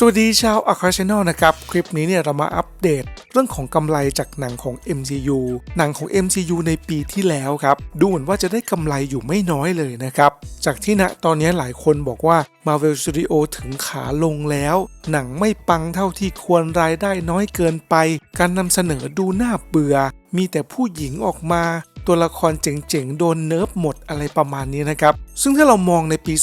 สวัสดีชาวอาคาชแนลนะครับ คลิปนี้เนี่ยเรามาอัปเดต เรื่องของกำไรจากหนังของ MCU หนังของ MCU ในปีที่แล้วครับ ดูเหมือนว่าจะได้กำไรอยู่ไม่น้อยเลยนะครับ จากที่ณตอนนี้หลายคนบอกว่า Marvel Studio ถึงขาลงแล้ว หนังไม่ปังเท่าที่ควรรายได้น้อยเกินไป การนำเสนอดูน่าเบื่อ มีแต่ผู้หญิงออกมา ตัวละครเจ๋งๆ โดนเนิร์ฟหมดอะไรประมาณนี้นะครับ ซึ่งถ้าเรามองในปี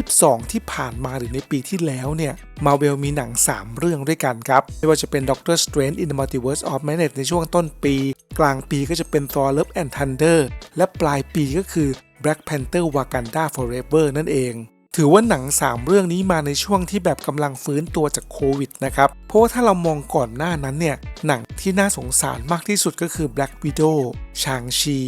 2022 ที่ผ่านมาหรือในปีที่แล้วเนี่ยมาเวลมีหนัง 3 เรื่องด้วยกันครับ ไม่ว่าจะเป็น Doctor Strange in the Multiverse of Madness ในช่วงต้นปี กลางปีก็จะเป็น Thor Love and Thunder และปลายปีก็คือ Black Panther Wakanda Forever นั่นเอง ถือว่าหนัง 3 เรื่องนี้มาในช่วงที่แบบกำลังฟื้นตัวจากโควิดนะครับ เพราะว่าถ้าเรามองก่อนหน้านั้นเนี่ย หนังที่น่าสงสารมากที่สุดก็คือ Black Widow ชางชี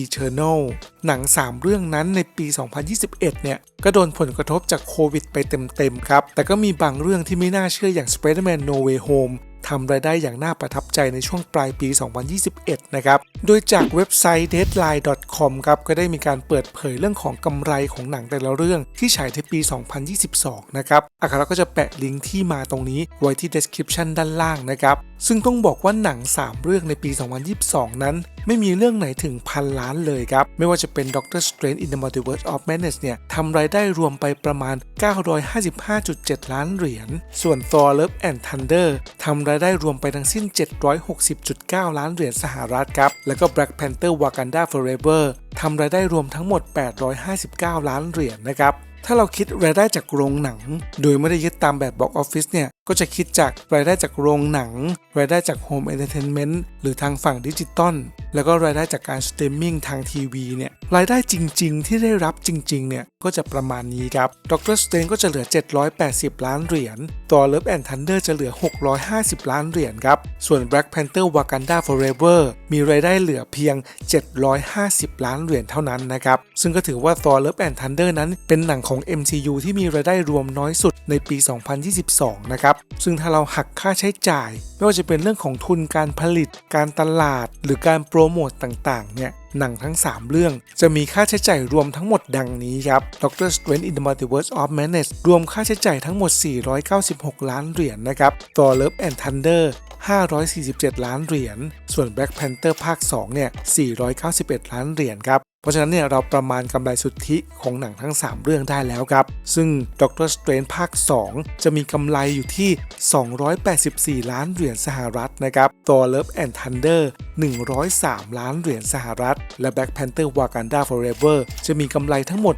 Eternal หนัง 3 เรื่องนั้นในปี 2021 เนี่ย ก็โดนผลกระทบจากโควิดไปเต็ม ๆ ครับ แต่ก็มีบางเรื่องที่ไม่น่าเชื่ออย่าง Spider-Man No Way Home ทำรายได้อย่างน่าประทับใจในช่วงปลายปี 2021 นะครับ โดยจากเว็บไซต์ deadline.com ครับ ก็ได้มีการเปิดเผยเรื่องของกำไรของหนังแต่ละเรื่องที่ฉายในปี 2022 นะครับอาคาราก็จะแปะลิงก์ที่มาตรงนี้ไว้ที่ description ด้านล่างนะครับ ซึ่งต้องบอกว่าหนัง 3 เรื่องในปี 2022 นั้น ไม่มีเรื่องไหนถึงพันล้านเลยครับ ไม่ว่าจะเป็น Doctor Strange in the Multiverse of Madness เนี่ยทำรายได้รวมไปประมาณ 955.7 ล้านเหรียญ ส่วน Thor Love and Thunder ทำรายายได้รวมไปทั้งสิ้น 760.9 ล้านเหรียญสหรัฐครับ แล้วก็ Black Panther Wakanda Forever ทำรายได้รวมทั้งหมด 859 ล้านเหรียญนะครับถ้าเราคิดรายได้จากโรงหนัง โดยไม่ได้ยึดตามแบบบ็อกออฟฟิศเนี่ยก็จะคิดจากรายได้จากโรงหนัง รายได้จากโฮมเอนเตอร์เทนเมนต์หรือทางฝั่งดิจิตอลแล้วก็รายได้จากการสตรีมมิ่งทางทีวีเนี่ยรายได้จริง ๆ ที่ได้รับจริง ๆ เนี่ยก็จะประมาณนี้ครับด็อกเตอร์สเตนก็จะเหลือ 780 ล้านเหรียญต่อเลิฟแอนทันเดอร์จะเหลือ 650 ล้านเหรียญครับ ส่วน Black Panther Wakanda Forever มีรายได้เหลือเพียง 750 ล้านเหรียญเท่านั้นนะครับ ซึ่งก็ถือว่า Thor Love and Thunder นั้นเป็นหนังของ MCU ที่มีรายได้รวมน้อยสุดในปี 2022 นะครับซึ่งถ้าเราหักค่าใช้จ่าย ไม่ว่าจะเป็นเรื่องของทุนการผลิต การตลาด หรือการโปรโมตต่างๆ เนี่ย หนังทั้ง 3 เรื่อง จะมีค่าใช้จ่ายรวมทั้งหมดดังนี้ครับ Doctor Strange in the Multiverse of Madness รวมค่าใช้จ่ายทั้งหมด 496 ล้านเหรียญนะครับ Thor Love and Thunder 547 ล้านเหรียญ ส่วน Black Panther ภาค 2 เนี่ย 491 ล้านเหรียญครับ เพราะฉะนั้นเนี่ยเราประมาณกำไรสุทธิของหนังทั้ง 3 เรื่องได้แล้วครับ ซึ่ง Doctor Strange ภาค 2 จะมีกำไรอยู่ที่ 284 ล้านเหรียญสหรัฐนะครับ Thor Love and Thunder 103 ล้านเหรียญสหรัฐ และ Black Panther Wakanda Forever จะมีกำไรทั้งหมด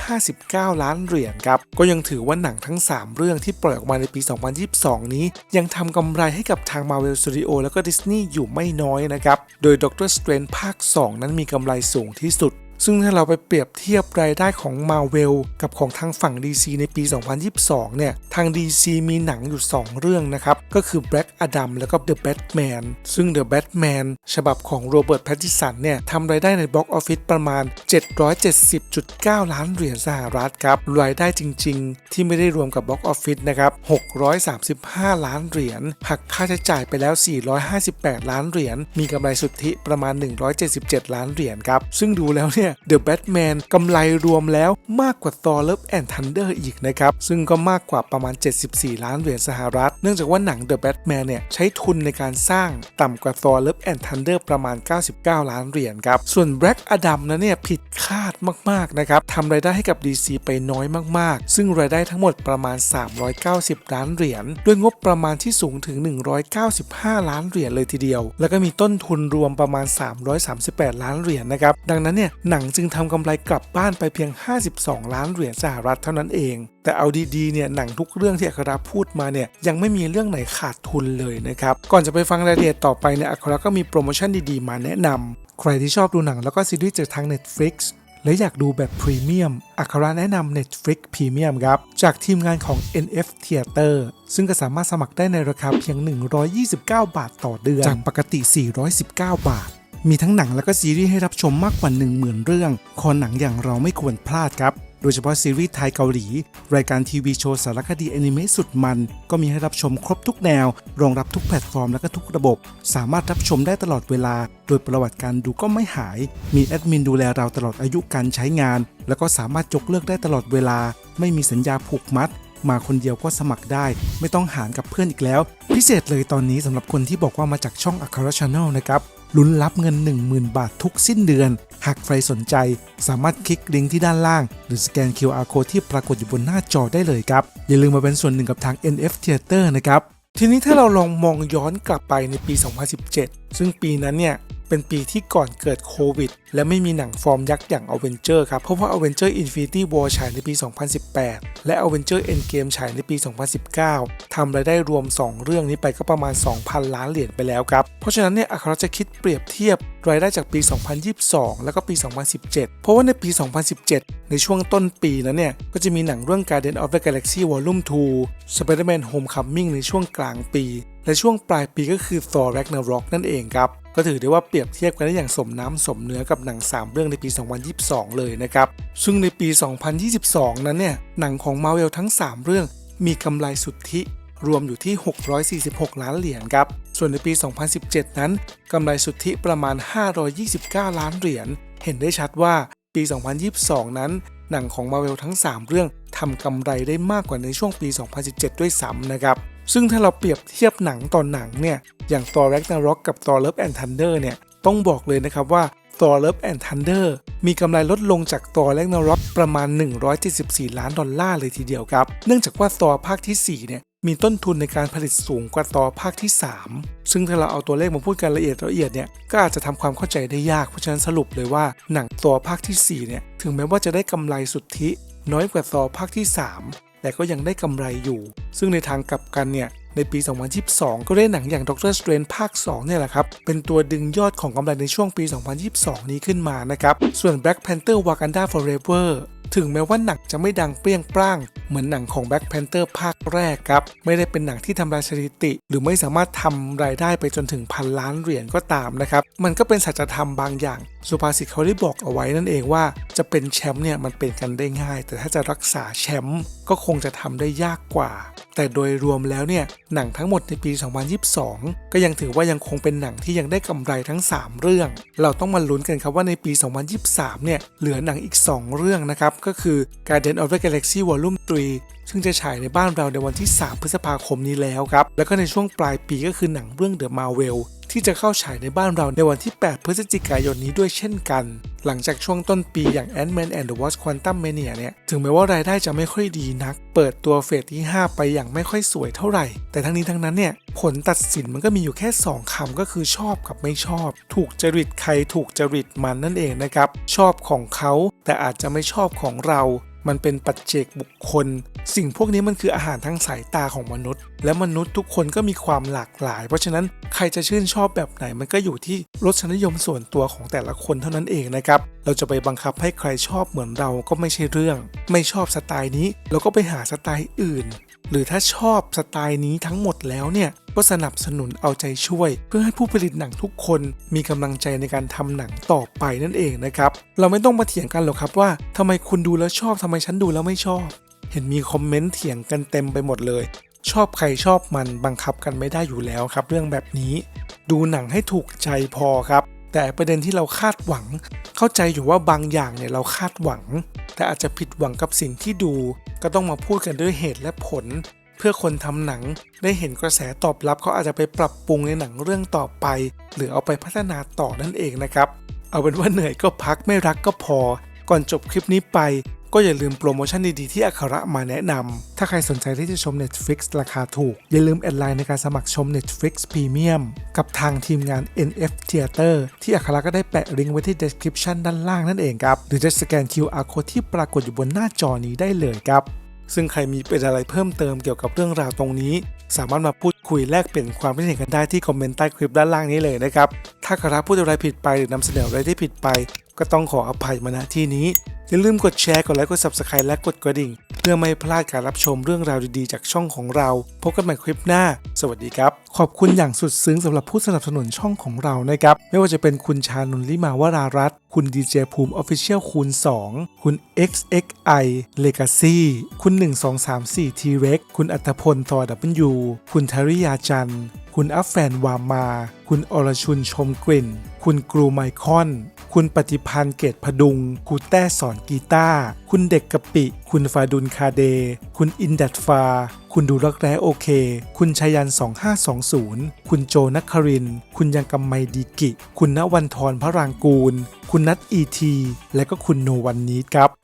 259 ล้านเหรียญครับ ก็ยังถือว่าหนังทั้ง 3 เรื่องที่ปล่อยออกมาในปี 2022 นี้ ยังทำกำไรให้กับทาง Marvel Studio แล้วก็ Disney อยู่ไม่น้อยนะครับ โดย Doctor Strange ภาค 2 นั้นมีกำไรสูงที่สุด ซึ่งถ้าเราไปเปรียบเทียบรายได้ของ Marvel กับของทางฝั่ง DC ในปี 2022 เนี่ย ทาง DC มีหนังอยู่ 2 เรื่องนะครับ ก็คือ Black Adam แล้วก็ The Batman ซึ่ง The Batman ฉบับของโรเบิร์ตแพตติสันเนี่ยทำรายได้ในบ็อกออฟฟิศประมาณ 770.9 ล้านเหรียญสหรัฐครับ รายได้จริง ๆ ที่ไม่ได้รวมกับบ็อกออฟฟิศนะครับ 635 ล้านเหรียญหักค่าใช้จ่ายไปแล้ว 458 ล้านเหรียญมีกำไรสุทธิประมาณ 177 ล้านเหรียญครับซึ่งดูแล้วเนี่ย The Batman กำไรรวมแล้วมากกว่า Thor Love and Thunder อีกนะครับ ซึ่งก็มากกว่าประมาณ 74 ล้านเหรียญสหรัฐ เนื่องจากว่าหนัง The Batman เนี่ยใช้ทุนในการสร้างต่ำกว่า Thor Love and Thunder ประมาณ 99 ล้านเหรียญครับ ส่วน Black Adam นะเนี่ยผิดคาดมากๆนะครับทำรายได้ให้กับ DC ไปน้อยมากๆ ซึ่งรายได้ทั้งหมดประมาณ 390 ล้านเหรียญด้วยงบประมาณที่สูงถึง 195 ล้านเหรียญเลยทีเดียว แล้วก็มีต้นทุนรวมประมาณ 338 ล้านเหรียญนะครับดังนั้นเนี่ยหนังจึงทำกำไรกลับบ้านไปเพียง 52 ล้านเหรียญสหรัฐเท่านั้นเอง แต่เอาดีๆเนี่ยหนังทุกเรื่องที่อัคราพูดมาเนี่ยยังไม่มีเรื่องไหนขาดทุนเลยนะครับก่อนจะไปฟังรายละเอียดต่อไปเนี่ยอัคราก็มีโปรโมชั่นดีๆ มาแนะนำใครที่ชอบดูหนังแล้วก็ซีรีส์จากทาง Netflix และอยากดูแบบพรีเมียม อัคราแนะนำ Netflix Premium ครับ จากทีมงานของ NF Theater ซึ่งก็สามารถสมัครได้ในราคาเพียง 129 บาทต่อเดือน จากปกติ 419 บาท มีทั้งหนังและก็ซีรีส์ให้รับชมมากกว่า 10,000 เรื่อง คอหนังอย่างเราไม่ควรพลาดครับ โดยเฉพาะซีรีส์ไทยเกาหลี รายการทีวีโชว์สารคดีแอนิเมะสุดมัน ก็มีให้รับชมครบทุกแนว รองรับทุกแพลตฟอร์มและก็ทุกระบบ สามารถรับชมได้ตลอดเวลา โดยประวัติการดูก็ไม่หาย มีแอดมินดูแลเราตลอดอายุการใช้งาน แล้วก็สามารถยกเลิกได้ตลอดเวลา ไม่มีสัญญาผูกมัดมาคนเดียวก็สมัครได้ ไม่ต้องหารกับเพื่อนอีกแล้ว พิเศษเลยตอนนี้สำหรับคนที่บอกว่ามาจากช่องอัครชาแนลนะครับ ลุ้นรับเงิน 10,000 บาททุกสิ้นเดือน หากใครสนใจ สามารถคลิกลิงก์ที่ด้านล่าง หรือสแกน QR code ที่ปรากฏอยู่บนหน้าจอได้เลยครับ อย่าลืมมาเป็นส่วนหนึ่งกับทาง NF Theater นะครับ ทีนี้ถ้าเราลองมองย้อนกลับไปในปี 2017 ซึ่งปีนั้นเนี่ย เป็นปีที่ก่อนเกิดโควิด และไม่มีหนังฟอร์มยักษ์อย่าง a v e n g e r ครับ เพราะว่า a v e n g e r Infinity War ฉายในปี 2018 และ a v e n g e r Endgame ฉายในปี 2019 ทำรายได้รวม 2 เรื่องนี้ไปก็ประมาณ 2,000 ล้านเหรียญไปแล้วครับ เพราะฉะนั้นเนี่ยอัครจะคิดเปรียบเทียบรายได้จากปี 2022 แล้วก็ปี 2017 เพราะว่าในปี 2017 ในช่วงต้นปีนั้นเนี่ย ก็จะมีหนังเรื่อง Guardian of the Galaxy Volume 2 Spider-Man Homecoming ในช่วงกลางปี และช่วงปลายปีก็คือ Thor Ragnarok นั่นเองครับ ก็ถือได้ว่าเปรียบเทียบกันได้อย่างสมน้ำสมเนื้อกับหนัง 3 เรื่องในปี 2022 เลยนะครับ ซึ่งในปี 2022 นั้นเนี่ยหนังของ Marvel ทั้ง 3 เรื่องมีกำไรสุทธิรวมอยู่ที่ 646 ล้านเหรียญครับ ส่วนในปี 2017 นั้นกำไรสุทธิประมาณ 529 ล้านเหรียญ เห็นได้ชัดว่าปี 2022 นั้น หนังของ Marvel ทั้ง 3 เรื่องทำกำไรได้มากกว่าในช่วงปี 2017 ด้วยซ้ำนะครับ ซึ่งถ้าเราเปรียบเทียบหนังต่อหนังเนี่ย อย่าง Thor Ragnarok กับ Thor Love and Thunder เนี่ย ต้องบอกเลยนะครับว่า Thor Love and Thunder มีกำไรลดลงจาก Thor Ragnarok ประมาณ 174 ล้านดอลลาร์เลยทีเดียวครับ เนื่องจากว่า Thor ภาคที่4เนี่ยมีต้นทุนในการผลิตสูงกว่า Thor ภาคที่ 3 ซึ่งถ้าเราเอาตัวเลขมาพูดกันละเอียดละเอียดเนี่ย ก็อาจจะทำความเข้าใจได้ยาก เพราะฉะนั้นสรุปเลยว่าหนัง Thor ภาคที่ 4 เนี่ย ถึงแม้ว่าจะได้กำไรสุทธิ น้อยกว่า Thor ภาคที่ 3 แต่ก็ยังได้กำไรอยู่ ซึ่งในทางกลับกันเนี่ยในปี 2022 ก็ได้หนังอย่าง Doctor Strange ภาค 2 เนี่ยแหละครับ เป็นตัวดึงยอดของกำไรในช่วงปี 2022 นี้ขึ้นมานะครับ ส่วน Black Panther Wakanda Forever ถึงแม้ว่าหนังจะไม่ดังเปรี้ยงปร้าง เหมือนหนังของ Black Panther ภาคแรกครับ ไม่ได้เป็นหนังที่ทำลายสถิติ หรือไม่สามารถทำรายได้ไปจนถึงพันล้านเหรียญก็ตามนะครับ มันก็เป็นสัจธรรมบางอย่าง สุภาษิตเขาได้บอกเอาไว้นั่นเองว่าจะเป็นแชมป์เนี่ยมันเป็นกันได้ง่าย แต่ถ้าจะรักษาแชมป์ก็คงจะทำได้ยากกว่า แต่โดยรวมแล้วเนี่ยหนังทั้งหมดในปี 2022 ก็ยังถือว่ายังคงเป็นหนังที่ยังได้กำไรทั้ง 3 เรื่อง เราต้องมาลุ้นกันครับว่าในปี 2023 เนี่ยเหลือหนังอีก 2 เรื่องนะครับก็คือ Guardian of the Galaxy Volume 3 ซึ่งจะฉายในบ้านเราในวันที่ 3 พฤษภาคมนี้แล้วครับ แล้วก็ในช่วงปลายปีก็คือหนังเรื่อง The Marvel ที่จะเข้าฉายในบ้านเราในวันที่ 8 พฤศจิกายนนี้ด้วยเช่นกัน หลังจากช่วงต้นปีอย่าง Ant-Man and the Wasp Quantum Mania เนี่ย ถึงแม้ว่ารายได้จะไม่ค่อยดีนัก เปิดตัวเฟสที่ 5 ไปอย่างไม่ค่อยสวยเท่าไหร่ แต่ทั้งนี้ทั้งนั้นเนี่ย ผลตัดสินมันก็มีอยู่แค่ 2คำก็คือชอบกับไม่ชอบ ถูกจริตใครถูกจริตมันนั่นเองนะครับ ชอบของเขา แต่อาจจะไม่ชอบของเรา มันเป็นปัจเจกบุคคล สิ่งพวกนี้มันคืออาหารทางสายตาของมนุษย์ และมนุษย์ทุกคนก็มีความหลากหลาย เพราะฉะนั้นใครจะชื่นชอบแบบไหน มันก็อยู่ที่รสนิยมส่วนตัวของแต่ละคนเท่านั้นเองนะครับ เราจะไปบังคับให้ใครชอบเหมือนเราก็ไม่ใช่เรื่อง ไม่ชอบสไตล์นี้เราก็ไปหาสไตล์อื่น หรือถ้าชอบสไตล์นี้ทั้งหมดแล้วเนี่ย ก็สนับสนุนเอาใจช่วย เพื่อให้ผู้ผลิตหนังทุกคนมีกำลังใจในการทำหนังต่อไปนั่นเองนะครับ เราไม่ต้องมาเถียงกันหรอกครับว่าทำไมคุณดูแล้วชอบทำไมฉันดูแล้วไม่ชอบ เห็นมีคอมเมนต์เถียงกันเต็มไปหมดเลย ชอบใครชอบมันบังคับกันไม่ได้อยู่แล้วครับ เรื่องแบบนี้ ดูหนังให้ถูกใจพอครับ แต่ประเด็นที่เราคาดหวัง เข้าใจอยู่ว่าบางอย่างเนี่ยเราคาดหวัง แต่อาจจะผิดหวังกับสิ่งที่ดู ก็ต้องมาพูดกันด้วยเหตุและผล พื่อคนทำหนัง ได้เห็นกระแสตอบรับเขาอาจจะไปปรับปรุงในหนังเรื่องต่อไป หรือเอาไปพัฒนาต่อนั่นเองนะครับ เอาเป็นว่าเหนื่อยก็พักไม่รักก็พอ ก่อนจบคลิปนี้ไป ก็อย่าลืมโปรโมชั่นดีๆที่อัคระมาแนะนำถ้าใครสนใจที่จะชม Netflix ราคาถูก อย่าลืมแอดไลน์ในการสมัครชม Netflix Premium กับทางทีมงาน NF Theater ที่อัคระก็ได้แปะลิงก์ไว้ที่ description ด้านล่างนั่นเองครับหรือจะสแกน QR code ที่ปรากฏอยู่บนหน้าจอนี้ได้เลยครับ ซึ่งใครมีเป็นอะไรเพิ่มเติมเกี่ยวกับเรื่องราวตรงนี้ สามารถมาพูดคุยแลกเปลี่ยนความคิดเห็นกันได้ที่คอมเมนต์ใต้คลิปด้านล่างนี้เลยนะครับ ถ้าคาราพูดอะไรผิดไปหรือนำเสนออะไรที่ผิดไป ก็ต้องขออภัยมาณที่นี้ อย่าลืมกดแชร์ กดไลค์ กด Subscribe และกดกระดิ่ง เพื่อไม่พลาดการรับชมเรื่องราวดีๆ จากช่องของเรา พบกันใหม่คลิปหน้า สวัสดีครับ ขอบคุณอย่างสุดซึ้งสำหรับผู้สนับสนุนช่องของเรานะครับ ไม่ว่าจะเป็นคุณชานุนลิมาวรารัตน์คุณดีเจภูมิออฟฟิเชียลคูณ 2 คุณ XXI Legacy คุณ 1234 T-Rex คุณอัตพลทอดับเบิลยูคุณธริยาจันทร์ คุณอัฟแฟนวามา คุณอรชุนชมกลิ่น คุณกรูไมคอน คุณปฏิพันธ์เกตพดุงครูแต้สอนกีตาร์คุณเด็กกะปิ คุณฟาดุลคาเด คุณอินดัดฟา คุณดูรักแร้โอเค คุณชยัน 2520 คุณโจนักคริน คุณยังกำไมดีกิ คุณณวันทรพระรางกูล คุณนัทอีที และก็คุณโนวันนี้ครับ